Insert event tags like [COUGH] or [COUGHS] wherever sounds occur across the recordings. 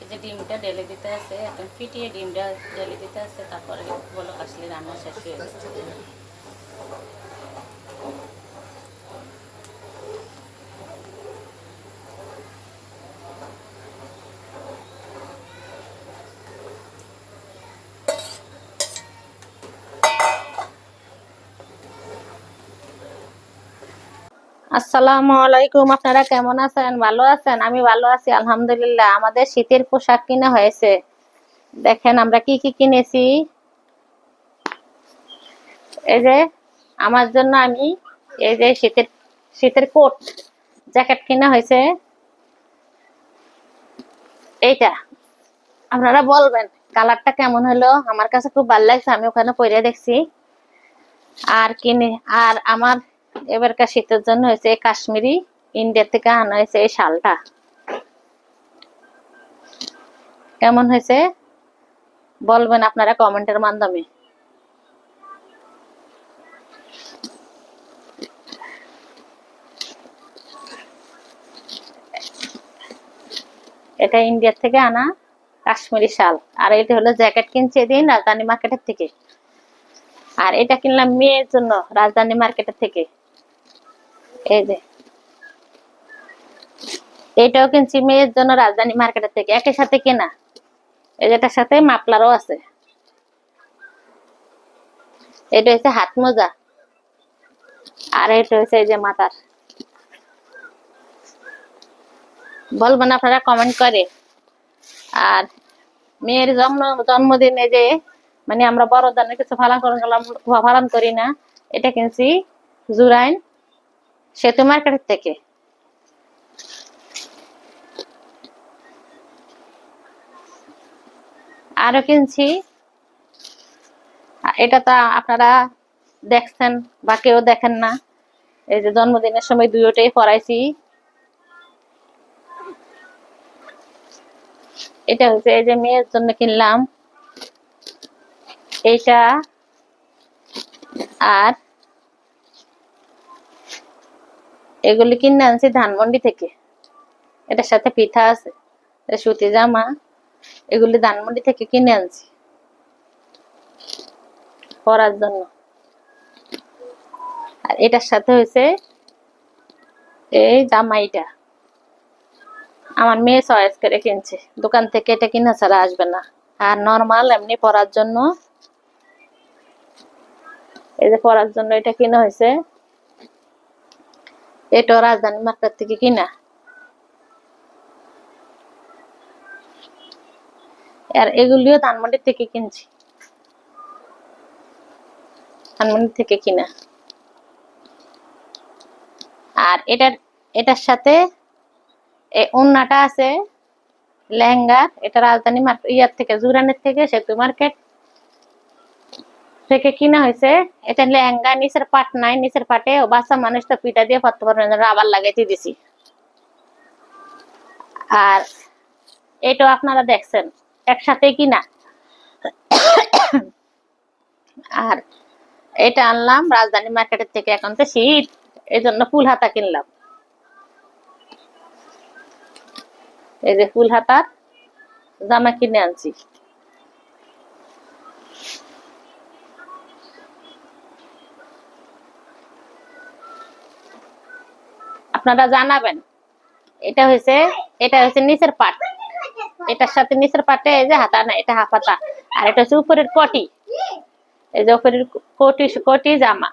এই যে ডিমটা ডেলে দিতে আছে, এখন ফিটিয়ে ডিমটা ডেলে দিতে আছে, তারপরে বলো আসলে রান্না শেষ হয়ে যাবে আসসালামু আলাইকুম, আপনারা কেমন আছেন? ভালো আছেন? আমি ভালো আছি, আলহামদুলিল্লাহ। আমাদের শীতের পোশাক কিনা হয়েছে। দেখেন, আমরা কি কি কিনেছি? এই যে, আমার জন্য আমি এই যে শীতের শীতের কোট, জ্যাকেট কিনা হয়েছে। এইটা, আপনারা বলবেন, কালারটা কেমন হলো? আমার কাছে খুব ভালো লাগছে, আমি ওখানে পরে দেখছি। আর কিনে, আর আমার এবারকার শীতের জন্য হয়েছে কাশ্মীরি, ইন্ডিয়া থেকে আনা হয়েছে এই শালটা। কেমন হয়েছে? বলবেন আপনারা কমেন্টের মাধ্যমে। এটা ইন্ডিয়া থেকে আনা কাশ্মীরি শাল। আর এটা হলো জ্যাকেট কিনছে দিন রাজধানী মার্কেটের থেকে। আর এটা কিনলাম মেয়ের জন্য রাজধানী মার্কেটের থেকে। এই যে। এটাও কিনছি মেয়ের জন্য রাজধানী মার্কেটের থেকে। একই সাথে কেনা। এই যেটার সাথে মাপলারও আছে। এটা হচ্ছে হাত মোজা। আর এটা হচ্ছে এই যে বলবেন আপনারা কমেন্ট করে। আর মেয়ের জন্ম, জন্মদিনে যে মানে আমরা বড় ধরনের কিছু পালন করে গেলাম পালন করি না, এটা কিনছি জুরাইন। সেতু মার্কেটের থেকে। আরও কিনছি। এটা তো আপনারা দেখছেন বা কেউ দেখেন না। এই যে জন্মদিনের সময় দুইটাই পরাইছি। এটা হচ্ছে এই যে মেয়ের জন্য কিনলাম। এইটা আর এগুলি কিনে আনছি ধানমন্ডি থেকে। এটার সাথে পিঠা আছে সুতি জামা, এগুলি ধানমন্ডি থেকে কিনে আনছি। পরার জন্য। আর এটার সাথে হয়েছে এই জামাইটা। আমার মেয়ে চয়েস করে কিনছে। দোকান থেকে এটা কিনা ছাড়া আসবে না। আর নর্মাল এমনি পরার জন্য। এই যে পরার জন্য এটা কিনা হয়েছে এটাও রাজধানী মার্কেট থেকে কিনা। আর এগুলিও ধানমন্ডি থেকে কিনছি। ধানমন্ডি থেকে কিনা। আর এটার এটার সাথে এই ওন্নাটা আছে লেহেঙ্গা এটা রাজধানী মার্কেট ইয়ার থেকে, জুরানের থেকে, সেতু মার্কেট। থেকে কিনা হয়েছে, এটা লেহেঙ্গা নিচের পাট নাই, নিচের পাটে বাচ্চা মানুষ তো পিঠা দিয়ে পড়তে পারবে না লাগাইতে দিছি। আর এটাও আপনারা দেখছেন, একসাথে কিনা। আর এটা আনলাম, রাজধানী মার্কেটের থেকে এখন তো শীত এই জন্য ফুল হাতা কিনলাম। এই যে ফুল হাতার জামা কিনে আনছি। আপনারা জানাবেন। এটা হয়েছে এটা হয়েছে নিচের পাট। এটার সাথে নিচের পাটে এই যে হাতা না, এটা হাফাতা। আর এটা হচ্ছে উপরের কটি। এই যে উপরের কটি কটি জামা।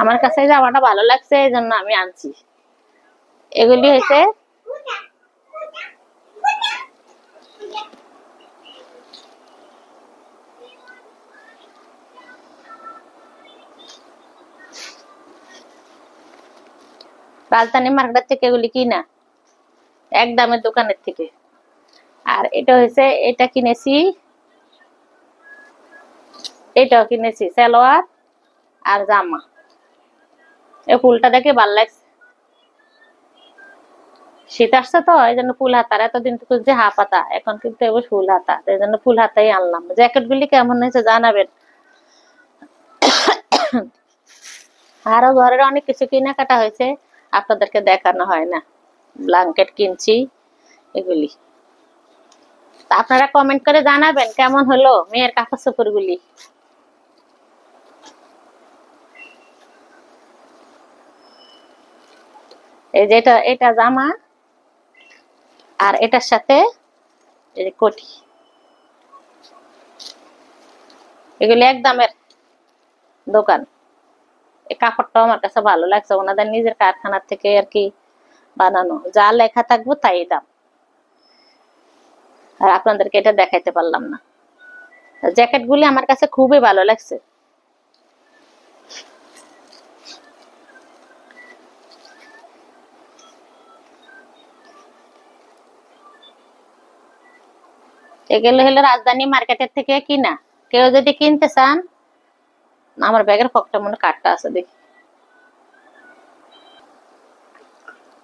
আমার কাছে জামাটা ভালো লাগছে, এই জন্য আমি আনছি। এগুলি হয়েছে রাজধানী মার্কেট থেকে এগুলি কিনা? এক দামের দোকানের থেকে। আর এটা হয়েছে এটা কিনেছি। এটাও কিনেছি, সালোয়ার আর জামা। এই ফুলটা দেখে ভালো লাগছে। শীত আসছে তো এই জন্য ফুল হাতার, এতদিন তো খুঁজছে হাফ হাতা এখন কিন্তু এবার ফুল হাতা। এই জন্য ফুল হাতাই আনলাম। জ্যাকেট গুলি কেমন হয়েছে জানাবেন। [COUGHS] আরও ঘরের অনেক কিছু কেনাকাটা হয়েছে। আপনাদেরকে দেখানো হয় না। ব্ল্যাঙ্কেট কিনছি, এগুলি। তা আপনারা কমেন্ট করে জানাবেন, কেমন হলো মেয়ের কাপড় চোপড় গুলি এই যে এটা এটা জামা আর এটার সাথে এই কোটি। এগুলি এক দামের দোকান। কাপড়টাও আমার কাছে ভালো লাগছে। ওনাদের নিজের কারখানার থেকে আর কি বানানো। যা লেখা থাকব তাই দাম। আর আপনাদেরকে এটা দেখাইতে পারলাম না। জ্যাকেট গুলি আমার কাছে খুবই ভালো লাগছে। এগুলো হলো রাজধানী মার্কেটের থেকে কিনা। কেউ যদি কিনতে চান আমার ব্যাগের পকেটে মনে কার্ডটা আছে, দেখি।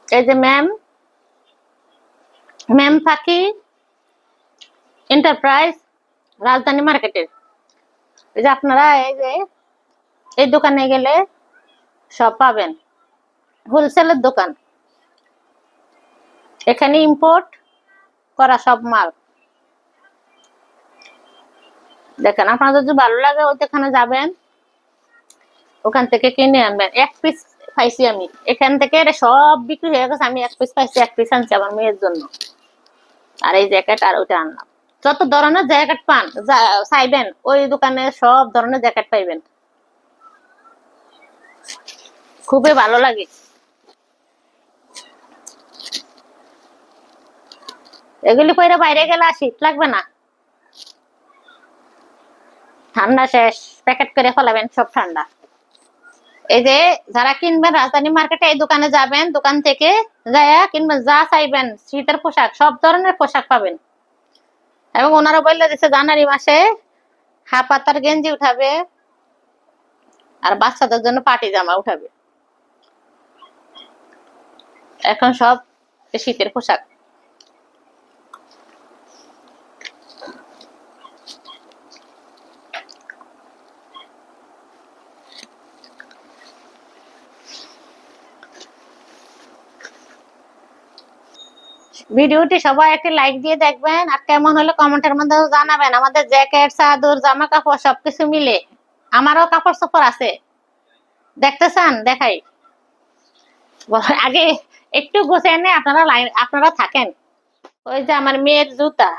এই যে ম্যাম ম্যাম থাকি এন্টারপ্রাইজ রাজধানী মার্কেটের এই যে আপনারা এই যে, এই দোকানে গেলে সব পাবেন। হোলসেলের দোকান। এখানে ইম্পোর্ট করা সব মাল। দেখেন, আপনাদের যদি ভালো লাগে ওইখানে যাবেন। ওখান থেকে কিনে আনবেন এক পিস পাইছি আমি। এখান থেকে এটা সব বিক্রি হয়ে গেছে, আমি এক পিস পাইছি, এক পিস আনছি আমার মেয়ের জন্য। আর এই জ্যাকেট আর ওইটা আনলাম। যত ধরনের জ্যাকেট পান চাইবেন, ওই দোকানে সব ধরনের জ্যাকেট পাইবেন। খুবই ভালো লাগে। এগুলি পরে বাইরে গেলে আর শীত লাগবে না। ঠান্ডা শেষ, প্যাকেট করে ফেলাবেন, সব ঠান্ডা। এই যে যারা কিনবেন, রাজধানী মার্কেটে এই দোকানে যাবেন, দোকান থেকে যায় কিনবেন, যা চাইবেন, শীতের পোশাক, সব ধরনের পোশাক পাবেন। এবং ওনারা বললে দিচ্ছে জানুয়ারি মাসে হাফ পাতার গেঞ্জি উঠাবে আর বাচ্চাদের জন্য পাটি জামা উঠাবে। এখন সব শীতের পোশাক। ভিডিওটি সবাই একটি লাইক দিয়ে দেখবেন। আর কেমন হলো কমেন্টের মধ্যে জানাবেন। আমাদের জ্যাকেট, চাদর জামা কাপড় সবকিছু মিলে। আমারও কাপড় চোপড় আছে। দেখতে চান দেখাই আগে একটু গুছিয়ে এনে আপনারা লাইন আপনারা থাকেন। ওই যে আমার মেয়ের জুতা।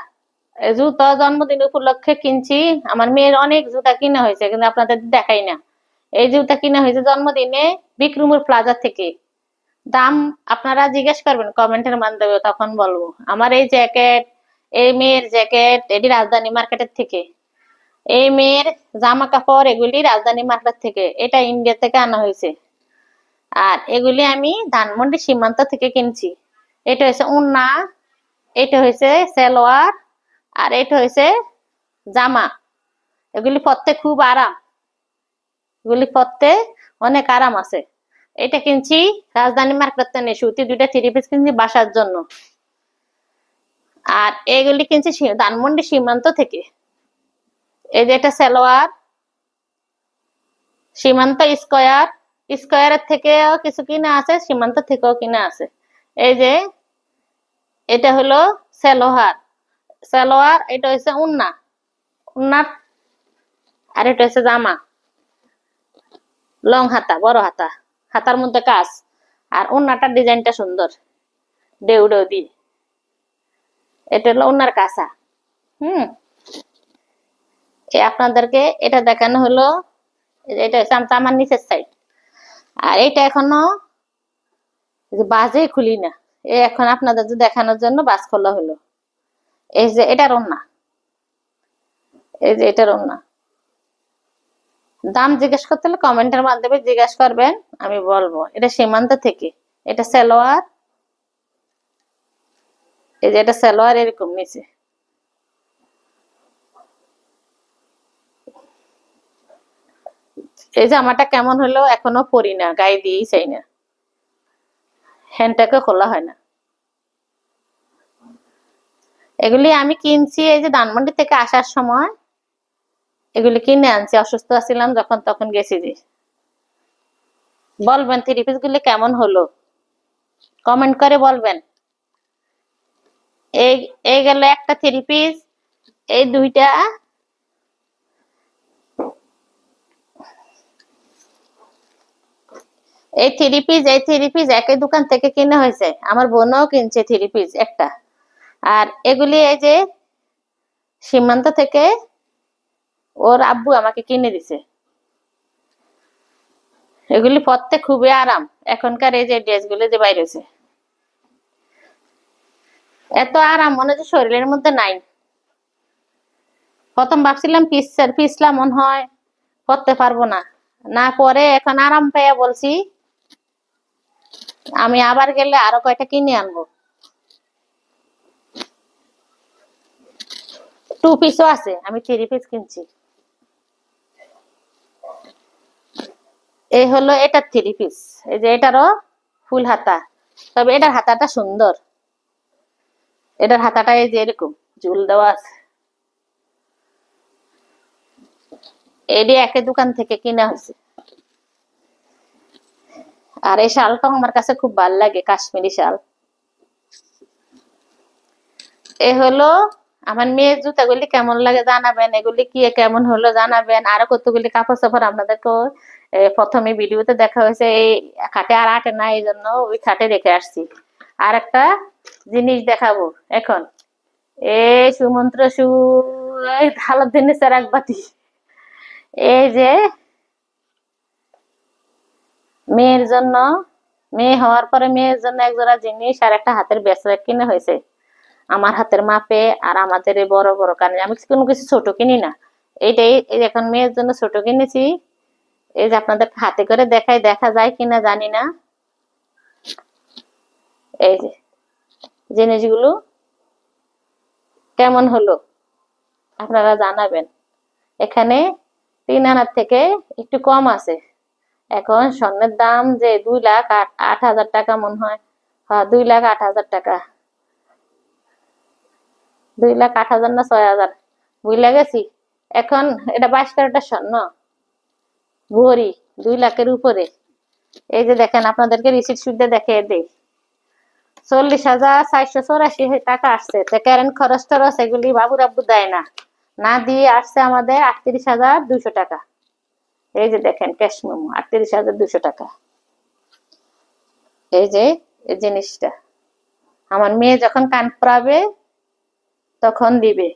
জুতা জন্মদিন উপলক্ষে কিনছি। আমার মেয়ের অনেক জুতা কিনা হয়েছে, কিন্তু আপনাদের দেখাই না। এই জুতা কিনা হয়েছে জন্মদিনে বিক্রমপুর প্লাজা থেকে। দাম আপনারা জিজ্ঞেস করবেন কমেন্টের মাধ্যমে তখন বলব। আমার এই জ্যাকেট এই মেয়ের জ্যাকেট এটি রাজধানী মার্কেটের থেকে। এই মেয়ের জামা কাপড় এগুলি রাজধানী মার্কেট থেকে, এটা ইন্ডিয়া থেকে আনা হয়েছে। আর এগুলি আমি ধানমন্ডি সীমান্ত থেকে কিনছি। এটা হয়েছে উন্না, এটা হয়েছে সালোয়ার, আর এটা হয়েছে জামা। এগুলি পরতে খুব আরাম। এগুলি পরতে অনেক আরাম আছে। এটা কিনছি, রাজধানী মার্কেট থেকে সুতি দুইটা থ্রি পিস কিনছি বাসার জন্য। আর এগুলি কিনছি ধানমন্ডি সীমান্ত থেকে। এই যে এটা সালোয়ার, সীমান্ত স্কয়ার, স্কয়ারের থেকেও কিছু কিনা আছে, সীমান্ত থেকেও কিনা আছে। এই যে, এটা হলো সালোয়ার। সালোয়ার, এটা হচ্ছে উন্না, উন্নার, আর এটা হচ্ছে জামা। লং হাতা, বড় হাতা। হাতার মধ্যে কাজ। আর ওন্নাটার ডিজাইনটা সুন্দর। ডেউ ডেউ দিয়ে এটা হলো ওনার কাঁচা। হুম? আপনাদেরকে এটা দেখানো হলো। এটা হচ্ছে আমার নিচের সাইড আর এটা এখনও বাজে খুলি না। এ এখন আপনাদের দেখানোর জন্য বাস খোলা হলো। এই যে এটার ওন্না। এই যে এটা ওন্না। দাম জিজ্ঞেস করতে হলে কমেন্টের মাধ্যমে জিজ্ঞেস করবেন, আমি বলব। এটা সীমান্ত থেকে। এটা সালোয়ার। এই যে এটা সালোয়ার এরকম নিচে। এই জামাটা কেমন হলো এখনও পরি না, গায়ে দিয়েই চাই না। হ্যান্ডটাকে খোলা হয় না। এগুলি আমি কিনছি এই যে ধানমন্ডি থেকে আসার সময়। এগুলি কিনে আনছি, অসুস্থ আছিলাম যখন তখন গেছি যে বলবেন থ্রি পিস গুলি কেমন হলো? কমেন্ট করে বলবেন। এই এই গেল একটা থ্রি পিস এই দুইটা। এই থ্রি পিস এই থ্রি পিস একই দোকান থেকে কিনে হয়েছে। আমার বোনও কিনছে থ্রি পিস একটা। আর এগুলি এই যে সীমান্ত থেকে ওর আব্বু আমাকে কিনে দিছে। এগুলি পরতে খুবই আরাম। এখনকার এই যে ড্রেসগুলো যে বাইরে হয়েছে। এত আরাম, মনে হচ্ছে শরীরের মধ্যে নাই। প্রথম ভাবছিলাম পিসের, পিসলা মন হয় করতে পারব না। না পরে এখন আরাম পেয়ে বলছি, আমি আবার গেলে আরও কয়টা কিনে আনব। টু পিসও আছে, আমি থ্রি পিস কিনছি। এই হলো এটা থ্রি পিস এই যে এটারও ফুল হাতা। তবে এটার হাতাটা সুন্দর। এটার হাতাটা এই যে এরকম, ঝুল দেওয়া আছে। এটি একই দোকান থেকে কিনা হয়েছে আর এই শালটাও আমার কাছে খুব ভালো লাগে, কাশ্মীরি শাল। এ হলো আমার মেয়ের জুতাগুলি কেমন লাগে জানাবেন, এগুলি কি কেমন হলো জানাবেন, আরও কতগুলি কাপড় সাপড় আপনাদেরকে প্রথমে ভিডিওতে দেখা হয়েছে এই খাটে আর আটে না এই জন্য ওই খাটে রেখে আসছি। আর একটা জিনিস দেখাবো এখন। এই সুমন্ত্র সু হালত দিনে এক বাতি এই যে মেয়ের জন্য, মেয়ে হওয়ার পরে মেয়ের জন্য এক জোড়া জিনিস আর একটা হাতের ব্রেসলেট কিনে হয়েছে। আমার হাতের মাপে আর আমাদের বড় বড় কানে আমি কোনো কিছু ছোট কিনি না। এইটাই, এই এখন মেয়ের জন্য ছোট কিনেছি। এই যে আপনাদের হাতে করে দেখাই, দেখা যায় কিনা জানি না। এই যে, জিনিসগুলো কেমন হলো আপনারা জানাবেন। এখানে তিন আনার থেকে একটু কম আছে। এখন স্বর্ণের দাম যে দুই লাখ আট হাজার টাকা মনে হয়। হ্যাঁ দুই লাখ আট হাজার টাকা। দুই লাখ আট হাজার না ছয় হাজার? বুঝলে গেছি? এখন এটা বাইশ ক্যারেটের স্বর্ণ। ভরি দুই লাখের উপরে। এই যে দেখেন, আপনাদেরকে রিসিট সুবিধা দেখে দেই। চল্লিশ হাজার চারশো চৌরাশি টাকা আসছে। কারেন্ট খরচ টরচ এগুলি বাবুর আব্বু দেয় না। না দিয়ে আসছে আমাদের আটত্রিশ হাজার দুশো টাকা। এই যে দেখেন ক্যাশ মেমো আটত্রিশ হাজার দুশো টাকা। এই যে এই জিনিসটা। আমার মেয়ে যখন কান পড়াবে তখন দিবে।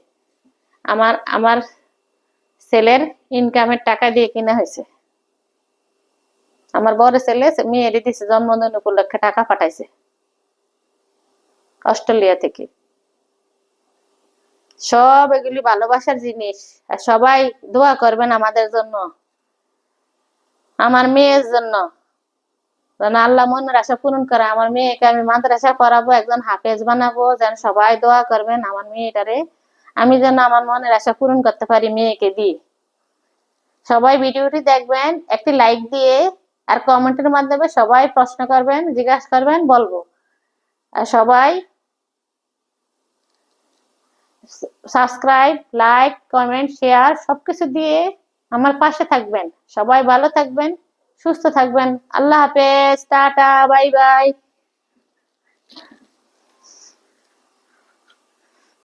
আমার আমার ছেলের ইনকামের টাকা দিয়ে কিনা হয়েছে। আমার বড় ছেলে মেয়ের দিছে জন্মদিন উপলক্ষে টাকা পাঠাইছে। অস্ট্রেলিয়া থেকে। সব এগুলি ভালোবাসার জিনিস। আর সবাই দোয়া করবেন আমাদের জন্য। আমার মেয়ের জন্য। আল্লাহ মনের আশা পূরণ করে, আমার মেয়েকে আমি মাদ্রাসা পড়াবো, একজন হাফেজ বানাবো। যেন সবাই দোয়া করবেন আমার মেয়েটারে। আমি যেন আমার মনের আশা পূরণ করতে পারি মেয়েকে দিয়ে। সবাই ভিডিওটি দেখবেন, একটি লাইক দিয়ে আর কমেন্টের মাধ্যমে সবাই প্রশ্ন করবেন, জিজ্ঞাসা করবেন, বলব। আর সবাই সাবস্ক্রাইব লাইক কমেন্ট শেয়ার সবকিছু দিয়ে আমার পাশে থাকবেন। সবাই ভালো থাকবেন, সুস্থ থাকবেন। আল্লাহ হাফেজ, টাটা, বাই বাই।